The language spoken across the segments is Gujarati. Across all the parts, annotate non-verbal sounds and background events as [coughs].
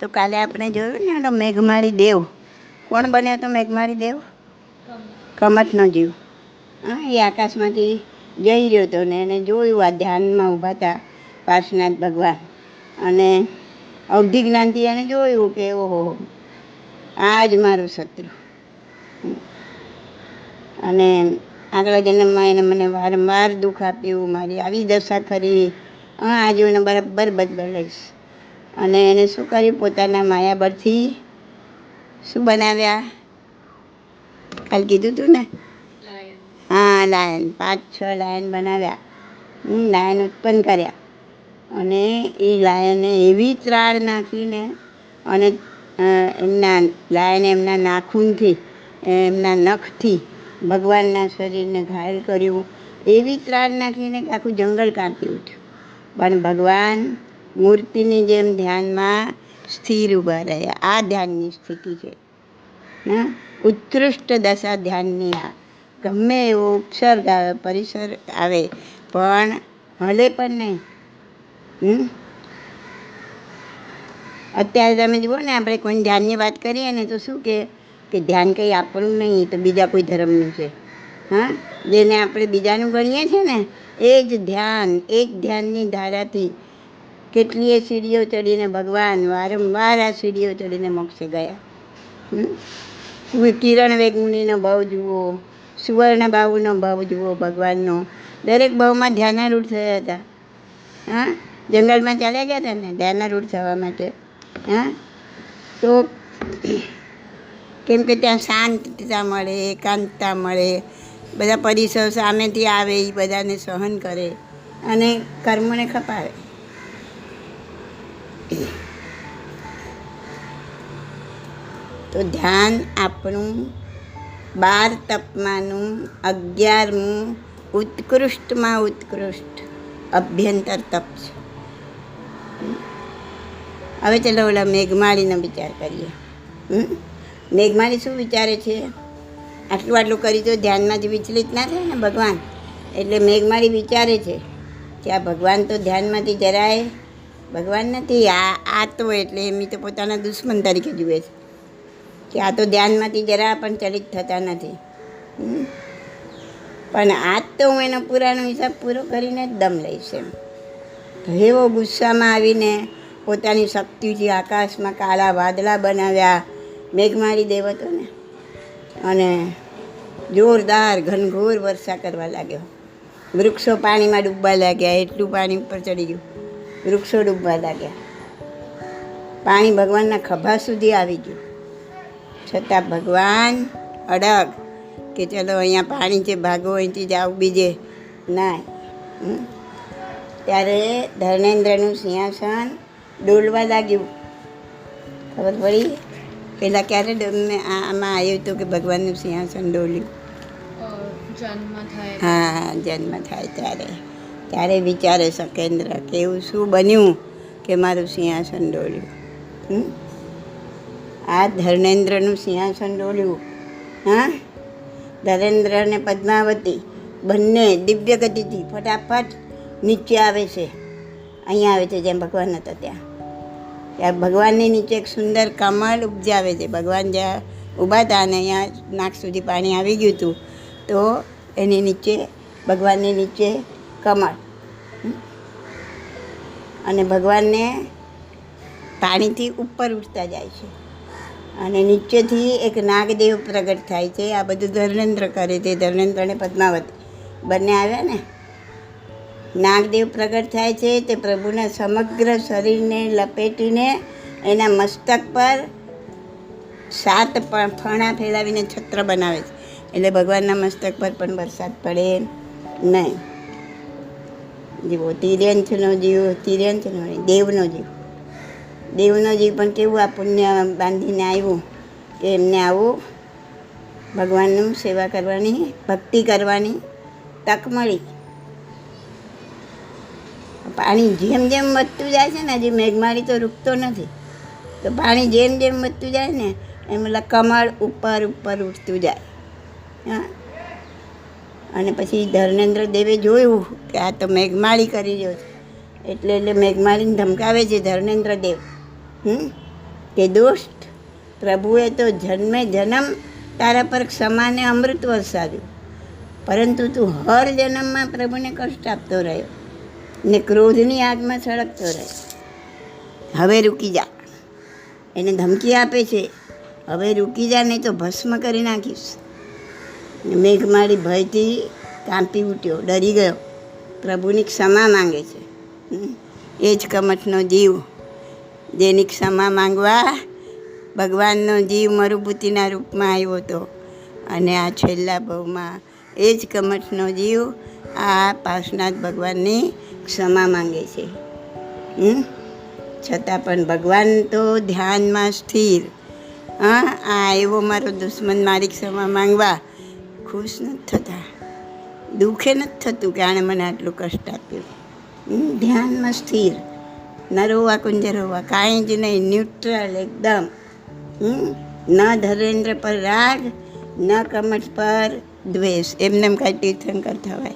તો કાલે આપણે જોયું ને તો મેઘમાળી દેવ. કોણ બન્યો તો મેઘમારી દેવ? કમતનો જીવ. હા, એ આકાશમાંથી જઈ રહ્યો હતો ને એને જોયું, આ ધ્યાનમાં ઊભા હતા પાર્શનાથ ભગવાન. અને અવધિ જ્ઞાનથી એને જોયું કે, ઓહો, આ જ મારું શત્રુ. અને આગલા જન્મમાં એને મને વારંવાર દુઃખ આપ્યું, મારી આવી દશા ખરી હા આજે એને બરાબર બદલાઈશ અને એને શું કર્યું? પોતાના માયાબળથી શું બનાવ્યા? કાલ કીધું તું ને? હા, લાયન. પાંચ, છ લાયન બનાવ્યા. હું લાયન ઉત્પન્ન કર્યા. અને એ લાયને એવી ત્રાળ નાખીને અને એમના લાયને એમના નાખૂનથી, એમના નખથી ભગવાનના શરીરને ઘાયલ કર્યું. એવી ત્રાળ નાખીને આખું જંગલ કાપી ઉઠ્યું. પણ ભગવાન મૂર્તિની જેમ ધ્યાનમાં સ્થિર ઊભા રહ્યા. આ ધ્યાનની સ્થિતિ છે. હા? ઉત્કૃષ્ટ દશા ધ્યાનની આ. ગમે એવો ઉપસર્ગ આવે, પરિસર આવે, પણ હલે પણ નહીં? અત્યારે તમે જુઓ ને, આપણે કોઈ ધ્યાનની વાત કરીએ ને, તો શું કે કે ધ્યાન કંઈ આપણું નહીં તો બીજા કોઈ ધર્મનું છે. હા? જેને આપણે બીજાનું ગણીએ છીએ ને, એ જ ધ્યાન એ જ ધ્યાનની ધારાથી કેટલીય સીડીઓ ચડીને ભગવાન વારંવાર આ સીડીઓ ચડીને મોક્ષે ગયા. હું કિરણ વેગમુનિનો ભાવ જુઓ, સુવર્ણ બાબુનો ભાવ જુઓ ભગવાનનો. દરેક ભાવમાં ધ્યાનારૂઢ થયા હતા. હા? જંગલમાં ચાલ્યા ગયા હતા ને, ધ્યાનારૂઢ થવા માટે. હા? તો કેમ કે ત્યાં શાંતતા મળે, એકાંતતા મળે. બધા પરિસર સામેથી આવે, એ બધાને સહન કરે અને કર્મને ખપાવે. તો ધ્યાન આપણું બાર તપમાનું, અગિયારમું ઉત્કૃષ્ટમાં ઉત્કૃષ્ટ અભ્યંતર તપ છે. હવે ચલો ઓલા મેઘમાળીનો વિચાર કરીએ? મેઘમાળી શું વિચારે છે? આટલું આટલું કરી તો ધ્યાનમાંથી વિચલિત ના થાય ને ભગવાન? એટલે મેઘમાળી વિચારે છે કે આ ભગવાન તો ધ્યાનમાંથી જરાય ભગવાન નથી આ આ તો એટલે એમની તો પોતાના દુશ્મન તરીકે જુએ છે. કે આ તો ધ્યાનમાંથી જરા પણ ચલિત થતા નથી? પણ આજ તો હું એનો પુરાણો હિસાબ પૂરો કરીને જ દમ લઈશ એમ. એવો ગુસ્સામાં આવીને પોતાની શક્તિથી આકાશમાં કાળા વાદળા બનાવ્યા મેઘમારી દેવ હતો અને જોરદાર ઘનઘોર વર્ષા કરવા લાગ્યો. વૃક્ષો પાણીમાં ડૂબવા લાગ્યા, એટલું પાણી ઉપર ચડી ગયું. વૃક્ષો ડૂબવા લાગ્યા. પાણી ભગવાનના ખભા સુધી આવી ગયું. છતાં ભગવાન અડગ કે ચલો અહીંયા પાણી છે ભાગો અહીંથી જાઓ બીજે ના ત્યારે ધર્મેન્દ્રનું સિંહાસન ડોલવા લાગ્યું. ખબર પડી? પહેલાં ક્યારે આમાં આવ્યું હતું કે ભગવાનનું સિંહાસન ડોલ્યું? હા જન્મ થાય ત્યારે. ત્યારે વિચારે સકેન્દ્ર કે એવું શું બન્યું કે મારું સિંહાસન ડોલ્યું? આ ધર્મેન્દ્રનું સિંહાસન ડોલ્યું. હા? ધરેન્દ્ર અને પદ્માવતી બંને દિવ્ય ગતિથી ફટાફટ નીચે આવે છે. અહીંયા આવે છે જેમ ભગવાન હતા ત્યાં. ત્યાં ભગવાનની નીચે એક સુંદર કમળ ઉપજાવે છે. ભગવાન જ્યાં ઊભા હતા અને અહીંયા નાક સુધી પાણી આવી ગયું હતું, તો એની નીચે, ભગવાનની નીચે કમળ. અને ભગવાનને પાણીથી ઉપર ઉઠતા જાય છે. અને નીચેથી એક નાગદેવ પ્રગટ થાય છે. આ બધું ધર્મેન્દ્ર કરે છે. ધર્મેન્દ્ર અને પદ્માવતી બંને આવ્યા ને? નાગદેવ પ્રગટ થાય છે તે પ્રભુના સમગ્ર શરીરને લપેટીને એના મસ્તક પર સાત ફણા ફેલાવીને છત્ર બનાવે છે. એટલે ભગવાનના મસ્તક પર પણ વરસાદ પડે નહીં. જીવો તિર્યંથનો જીવ તિર્યંથનો દેવનો જીવ. દેવનો જીવ પણ કેવું આ પુણ્ય બાંધીને આવ્યું કે એમને આવું ભગવાનનું સેવા કરવાની, ભક્તિ કરવાની તક મળી. પાણી જેમ જેમ વધતું જાય છે ને, હજી મેઘમાળી તો રૂકતો નથી. તો પાણી જેમ જેમ વધતું જાય ને, એમ ઓલા કમળ ઉપર ઉપર ઉઠતું જાય. હા. અને પછી ધર્મેન્દ્ર દેવે જોયું કે આ તો મેઘમાળી કરી રહ્યો છે. એટલે એટલે મેઘમાળીને ધમકાવે છે ધર્મેન્દ્ર દેવ. હમ? કે દોસ્ત, પ્રભુએ તો જન્મે જન્મ તારા પર ક્ષમાને અમૃત વરસાવ્યું. પરંતુ તું હર જન્મમાં પ્રભુને કષ્ટ આપતો રહ્યો ને ક્રોધની આગમાં સળગતો રહ્યો. હવે રૂકી જા. એને ધમકી આપે છે. હવે રૂકી જા, નહીં તો ભસ્મ કરી નાખીશ. મેઘમાળી ભયથી કાંપી ઉઠ્યો, ડરી ગયો. પ્રભુની ક્ષમા માંગે છે. એ જ કમઠનો જીવ. જેની ક્ષમા માંગવા ભગવાનનો જીવ મરુભૂતિના રૂપમાં આવ્યો હતો. અને આ છેલ્લા ભાવમાં એ જ કમઠનો જીવ આ પાર્શનાથ ભગવાનની ક્ષમા માંગે છે? છતાં પણ ભગવાન તો ધ્યાનમાં સ્થિર. હા, આ એવો મારો દુશ્મન મારી ક્ષમા માંગવા ખુશ નથી થતા. દુઃખે નથી થતું કે આણે મને આટલું કષ્ટ આપ્યું. હું ધ્યાનમાં સ્થિર. ન રોવા કુંજ રોવા. કાંઈ જ નહીં ન્યુટ્રલ એકદમ. હમ, ન ધરેન્દ્ર પર રાગ ન કમઠ પર દ્વેષ. એમને એમ કાંઈ તીર્થંકર થવાય.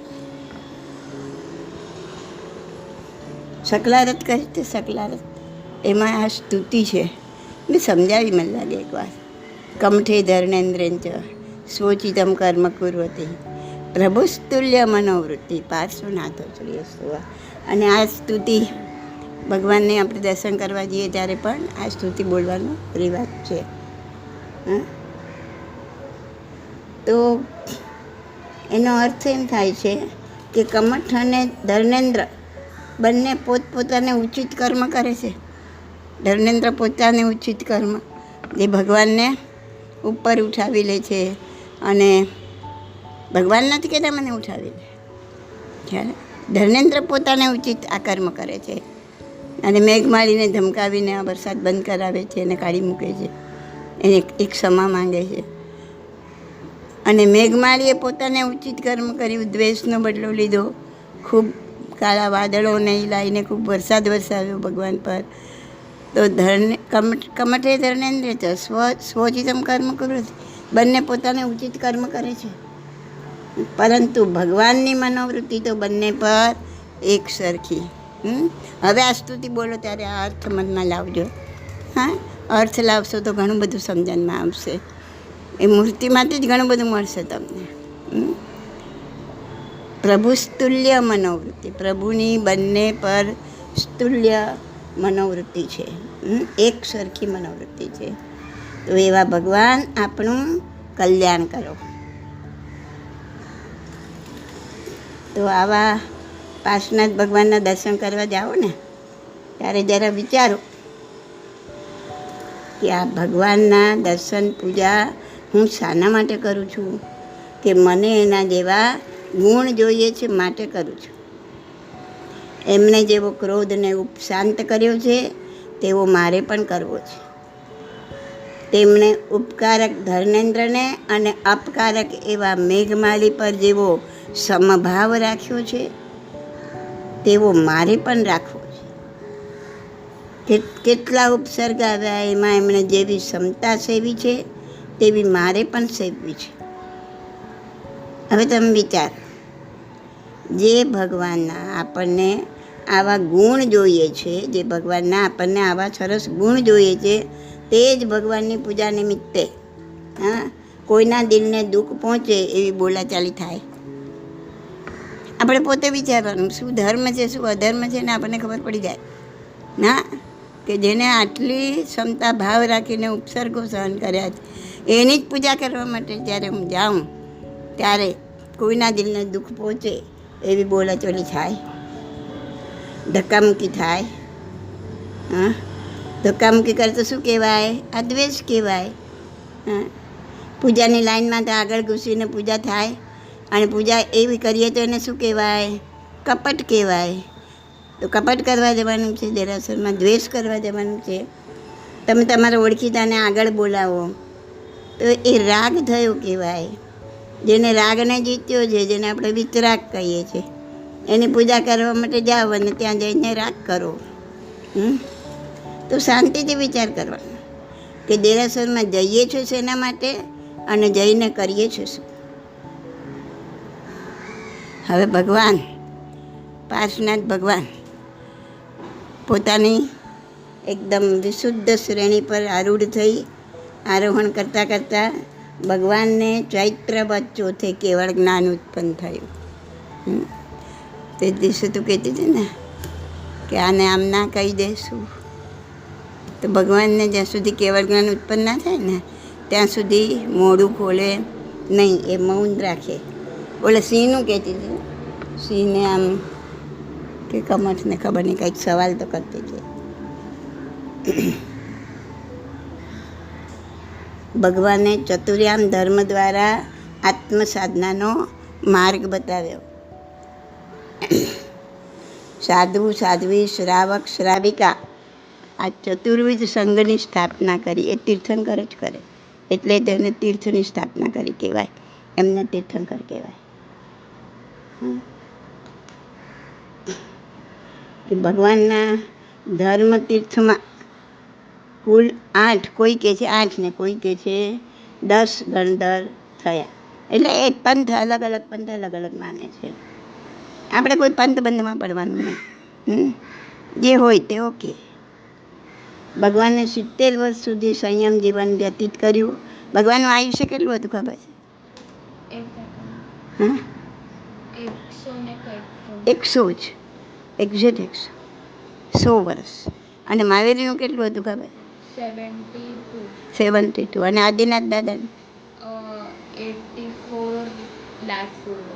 સકલારત કહે તે સકલારત એમાં આ સ્તુતિ છે. મેં સમજાવી મને લાગે એકવાર. કમઠે ધર્ણેન્દ્રંચ સ્વોચિતમ કર્મ કુર્વતી પ્રભુસ્તુલ્ય મનોવૃત્તિ પાર્શ્વનાથો સુવા અને આ સ્તુતિ ભગવાનને આપણે દર્શન કરવા જઈએ ત્યારે પણ આ સ્તુતિ બોલવાનો રિવાજ છે? તો એનો અર્થ એમ થાય છે કે કમઠ અને ધર્મેન્દ્ર બંને પોતપોતાને ઉચિત કર્મ કરે છે. ધર્મેન્દ્ર પોતાને ઉચિત કર્મ, જે ભગવાનને ઉપર ઉઠાવી લે છે. અને ભગવાન નથી કહેતા મને ઉઠાવી દે ખ્યાલ ધર્મેન્દ્ર પોતાને ઉચિત આ કર્મ કરે છે. અને મેઘમાળીને ધમકાવીને આ વરસાદ બંધ કરાવે છે અને કાઢી મૂકે છે. એને એક ક્ષમા માંગે છે. અને મેઘમાળીએ પોતાને ઉચિત કર્મ કર્યું, દ્વેષનો બદલો લીધો. ખૂબ કાળા વાદળોને લાવીને ખૂબ વરસાદ વરસાવ્યો ભગવાન પર. તો ધર્ણ ધર્મેન્દ્ર છે સ્વ, સ્વચિતમ કર્મ કરું બંને પોતાને ઉચિત કર્મ કરે છે. પરંતુ ભગવાનની મનોવૃત્તિ તો બંને પર એક સરખી? હવે આ સ્તુતિ બોલો ત્યારે આ અર્થ મનમાં લાવજો. હા? અર્થ લાવશો તો ઘણું બધું સમજણમાં આવશે. એ મૂર્તિમાંથી જ ઘણું બધું મળશે તમને? પ્રભુ સ્તુલ્ય મનોવૃત્તિ. પ્રભુની બંને પર સ્તુલ્ય મનોવૃત્તિ છે? એક સરખી મનોવૃત્તિ છે. તો એવા ભગવાન આપણું કલ્યાણ કરો. તો આવા પાર્શનાથ ભગવાનના દર્શન કરવા જાઓ ને, ત્યારે જરા વિચારો કે આ ભગવાનના દર્શન પૂજા હું શાના માટે કરું છું કે મને એના જેવા ગુણ જોઈએ છે માટે કરું છું? એમને જેવો ક્રોધને ઉપશાંત કર્યો છે, તેવો મારે પણ કરવો છે. તેમણે ઉપકારક ધર્મેન્દ્રને અને અપકારક એવા મેઘમાલી પર જેવો સમભાવ રાખ્યો છે, તેવો મારે પણ રાખવો છે. કેટ- કેટલા ઉપસર્ગ આવ્યા એમાં એમણે જેવી ક્ષમતા સેવી છે, તેવી મારે પણ સેવવી છે. હવે તમે વિચાર, જે ભગવાનના આપણને આવા ગુણ જોઈએ છે, જે ભગવાનના આપણને આવા સરસ ગુણ જોઈએ છે તે જ ભગવાનની પૂજા નિમિત્તે, હા, કોઈના દિલને દુઃખ પહોંચે એવી બોલાચાલી થાય. આપણે પોતે વિચારવાનું, શું ધર્મ છે, શું અધર્મ છે ને આપણને ખબર પડી જાય. ના, કે જેને આટલી ક્ષમતા, ભાવ રાખીને ઉપસર્ગો સહન કર્યા છે, એની જ પૂજા કરવા માટે જ્યારે હું જાઉં, ત્યારે કોઈના દિલને દુઃખ પહોંચે એવી બોલાચોલી થાય. ધક્કામુક્કી થાય. હા ધક્કામુક્કી કરે તો શું કહેવાય? આ દ્વેષ કહેવાય. હા. પૂજાની લાઈનમાં તો આગળ ઘૂસીને પૂજા થાય અને પૂજા એવી કરીએ તો એને શું કહેવાય? કપટ કહેવાય. તો કપટ કરવા જવાનું છે દેરાસરમાં, દ્વેષ કરવા જવાનું છે. તમે તમારા ઓળખીતાને આગળ બોલાવો. તો એ રાગ થયો કહેવાય. જેને રાગને જીત્યો છે, જેને આપણે વિતરાગ કહીએ છીએ. એની પૂજા કરવા માટે જાઓ અને ત્યાં જઈને રાગ કરો. હમ? તો શાંતિથી વિચાર કરવાનો કે દેરાસરમાં જઈએ છીએ શેના માટે અને જઈને કરીએ છીએ શું? હવે ભગવાન, પાર્શનાથ ભગવાન પોતાની એકદમ વિશુદ્ધ શ્રેણી પર આરૂઢ થઈ આરોહણ કરતાં કરતાં ભગવાનને ચૈત્ર ચોથે કેવળ જ્ઞાન ઉત્પન્ન થયું. તે દિવસે તું કહેતી હતી ને કે આને આમ ના કહી દેશું તો ભગવાનને જ્યાં સુધી કેવળ જ્ઞાન ઉત્પન્ન ના થાય ને, ત્યાં સુધી મોડું ખોલે નહીં, એ મૌન રાખે. ઓલે સિંહનું કહેતી હતી. સિંહને આમ કે કમઠને ખબર નહીં, કંઈક સવાલ તો કરતી છે ભગવાને ચતુર્યામ ધર્મ દ્વારા આત્મ સાધનાનો માર્ગ બતાવ્યો. સાધુ, સાધ્વી, શ્રાવક, શ્રાવિકા આ ચતુર્વિધ સંઘની સ્થાપના કરી. એ તીર્થંકર જ કરે. એટલે તેને તીર્થની સ્થાપના કરી કહેવાય. એમને તીર્થંકર કહેવાય. ભગવાનના ધર્મ તીર્થમાં કુલ આઠ, કોઈ કહે છે આઠ ને કોઈ કહે છે દસ ગણધર થયા. એટલે એ પંથ અલગ અલગ, પંથ અલગ અલગ માને છે. આપણે કોઈ પંથ બંધમાં પડવાનું નહીં? જે હોય તે ઓકે ભગવાને સિત્તેર વર્ષ સુધી સંયમ જીવન વ્યતીત કર્યું. ભગવાનનું આયુષ્ય કેટલું હતું ખબર? છે એકસો જ. એક્ઝેક્ટ એકસો. સો વર્ષ. અને મહાવીરનું કેટલું હતું ખબર? Seventy two. અને આદિનાથ દાદા એટી ફોર લાખ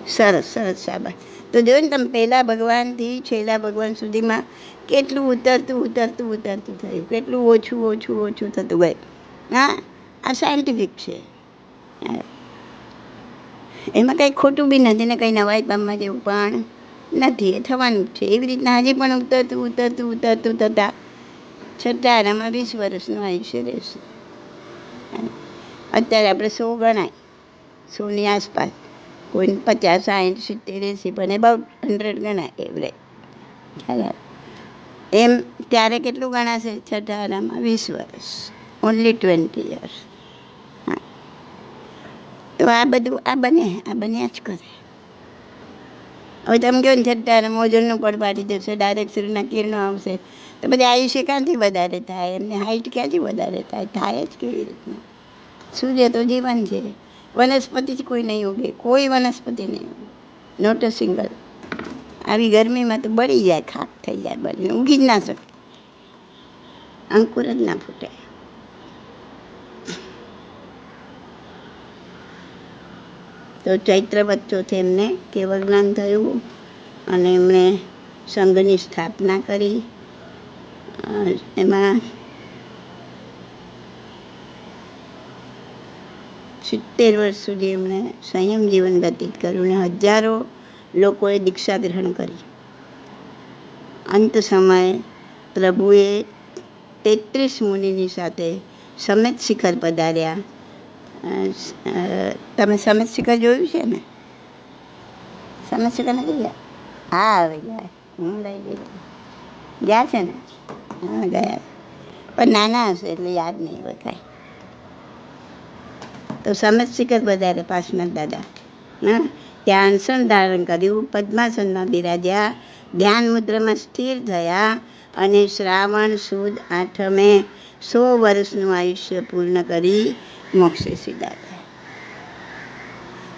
સરસ સરસ, શાબાશ. તો જોયું ને તમે પહેલાં ભગવાનથી છેલ્લા ભગવાન સુધીમાં કેટલું ઉતરતું ઉતરતું ઉતરતું થયું. કેટલું ઓછું ઓછું ઓછું થતું ગયું. હા, આ સાયન્ટિફિક છે. એમાં કંઈ ખોટું બી નથી ને કંઈ નવાઈ પામવા જેવું પણ નથી. એ થવાનું જ છે. એવી રીતના હજી પણ ઉતરતું ઉતરતું ઉતરતું થતાં છતાં છઠ્ઠારામાં વીસ વર્ષનું આયુષ્ય રહેશે. અત્યારે આપણે સો ગણાય. સોની આસપાસ. કોઈ પચાસ સાઠ સિત્તેર, એંસી, પણ એબાઉટ હંડ્રેડ ગણાય એવરેજ ખ્યાલ? એમ ત્યારે કેટલું ગણાશે? છઠ્ઠારામાં વીસ વર્ષ. ઓનલી ટ્વેન્ટી યર્સ હા. તો આ બધું, આ બને, આ બન્યા જ કરે. હવે તમે કહો ને છઠ્ઠા ઓઝોનનું પડ પાડી દેશે ડાયરેક્ટ સૂર્યના કિરણો આવશે. તો બધા આયુષ્ય ક્યાંથી વધારે થાય? એમને હાઇટ ક્યાંથી વધારે થાય? થાય જ કેવી રીતના? સૂર્ય તો જીવન છે. વનસ્પતિ જ કોઈ નહીં ઉગે, કોઈ વનસ્પતિ નહીં ઉગે. નોટ અ સિંગલ આવી ગરમીમાં તો બળી જાય, ખાક થઈ જાય બળી ઉગી જ ના શકે. અંકુર જ ના ફૂટે. તો ચૈત્ર બચ્ચોથી એમને કેવળ જ્ઞાન થયું અને એમણે સંઘની સ્થાપના કરી. એમાં સિત્તેર વર્ષ સુધી એમણે સંયમ જીવન વ્યતીત કર્યું અને હજારો લોકોએ દીક્ષા ગ્રહણ કરી. અંત સમયે પ્રભુએ તેત્રીસ મુનિની સાથે સમેત શિખર પધાર્યા. તમે સમેત શિખર જોયું છે ને? સમેત શિખર નથી ગયા? હા, હવે ગયા. હું લઈ ગઈ ગયા છે ને? હા, ગયા. પણ નાના હશે એટલે યાદ નહીં હોય કાંઈ. તો સમજશીખર વધારે પાસના દાદા? હા? ત્યાં અનશન ધારણ કર્યું પદ્માસનમાં બિરાજ્યા, ધ્યાન મુદ્રામાં સ્થિર થયા અને શ્રાવણ સુદ આઠમે સો વર્ષનું આયુષ્ય પૂર્ણ કરી મોક્ષે સીધાવ્યા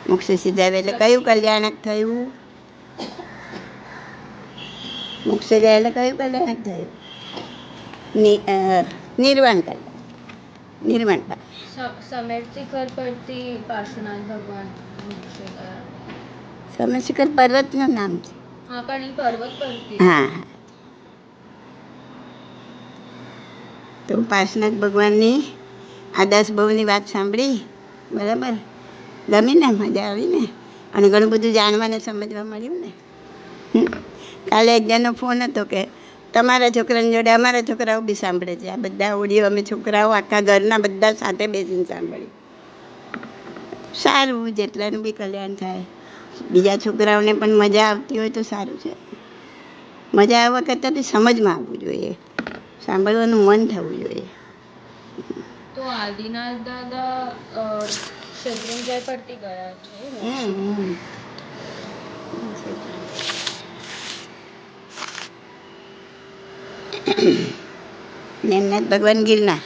મોક્ષે સીધાવ્યા એટલે કયું કલ્યાણક થયું? મોક્ષે ગયા એટલે કયું કલ્યાણક થયું? નિર્વાણ કલ્યાણ. નિર્વાણ પામ્યા. સમેર શિખર પરથી પાર્શ્વનાથ ભગવાન મોક્ષે પર્વતનું નામ છે. હા પણ એ પર્વત પરથી હા તો પાર્શનાથ ભગવાનની આ દસ બહુની વાત સાંભળી? બરાબર? ગમી ને? મજા આવીને અને ઘણું બધું જાણવાને સમજવા મળ્યું ને? કાલે એક જણનો ફોન હતો કે તમારા છોકરાની જોડે અમારા છોકરાઓ બી સાંભળે છે. આ બધા ઓડિયો અમે છોકરાઓ આખા ઘરના બધા સાથે બેસીને સાંભળ્યું સારું જેટલાનું બી કલ્યાણ થાય. બીજા છોકરાઓને પણ મજા આવતી હોય તો સારું છે. મજા આવવા કરતાં બી સમજમાં આવવું જોઈએ. સાંભળવાનું મન થવું જોઈએ. તો આદિનાથ દાદા શત્રુંજય પરથી ગયા છે હમ, હમ. [coughs] નેમનાથ ભગવાન ગિરનાર.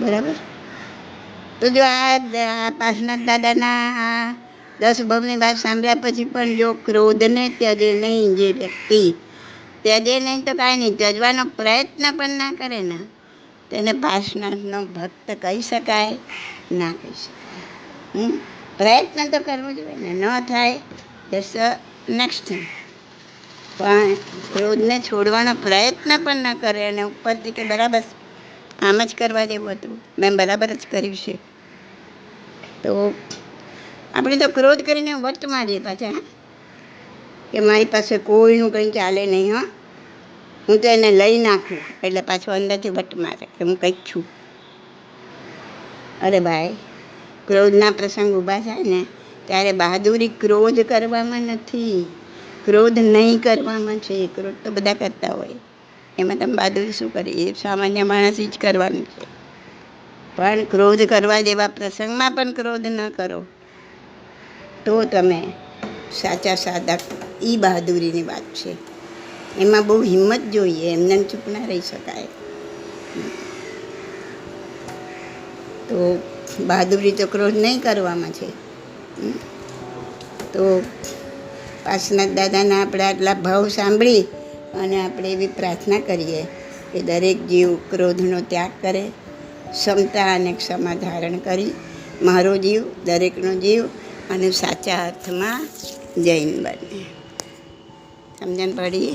બરાબર? તો જો આ પાસનાથ દાદાના આ દસ ભવની વાત સાંભળ્યા પછી પણ જો ક્રોધને ત્યજે નહીં જે વ્યક્તિ, ત્યજે નહીં તો કાંઈ નહીં, ત્યજવાનો પ્રયત્ન પણ ના કરે ને. તેને પાર્શ્વનાથનો ભક્ત કહી શકાય, ના કહી શકાય. હમ? પ્રયત્ન તો કરવો જોઈએ ને. ન થાય દસ નેક્સ્ટ થિંગ પણ ક્રોધને છોડવાનો પ્રયત્ન પણ ન કરે અને ઉપરથી કે બરાબર આમ જ કરવા જેવું હતું. મેં બરાબર જ કર્યું છે. તો આપણે તો ક્રોધ કરીને વટ મારીએ પાછા કે મારી પાસે કોઈનું કંઈ ચાલે નહીં, હા. હું તો એને લઈ નાખું, એટલે પાછો અંદરથી વટ મારે, કે હું કંઈક છું. અરે ભાઈ ક્રોધના પ્રસંગ ઊભા થાય ને, ત્યારે બહાદુરી ક્રોધ કરવામાં નથી. ક્રોધ નહીં કરવામાં છે, ક્રોધ તો બધા કરતા હોય. એમાં તમે બહાદુરી શું કરી? એ સામાન્ય માણસ જ કરવાનું છે. પણ ક્રોધ કરવા જેવા પ્રસંગમાં પણ ક્રોધ ન કરો. તો તમે સાચા સાધક એ બહાદુરીની વાત છે. એમાં બહુ હિંમત જોઈએ, એમને એમ ચૂપ ના રહી શકાય. તો બહાદુરી તો ક્રોધ નહીં કરવામાં છે. તો પાર્શ્વનાથ દાદાના આપણે આટલા ભાવ સાંભળી અને આપણે એવી પ્રાર્થના કરીએ કે દરેક જીવ ક્રોધનો ત્યાગ કરે, ક્ષમતા અને ક્ષમા ધારણ કરી. મારો જીવ, દરેકનો જીવ અને સાચા અર્થમાં જૈન બને. સમજણ પડી?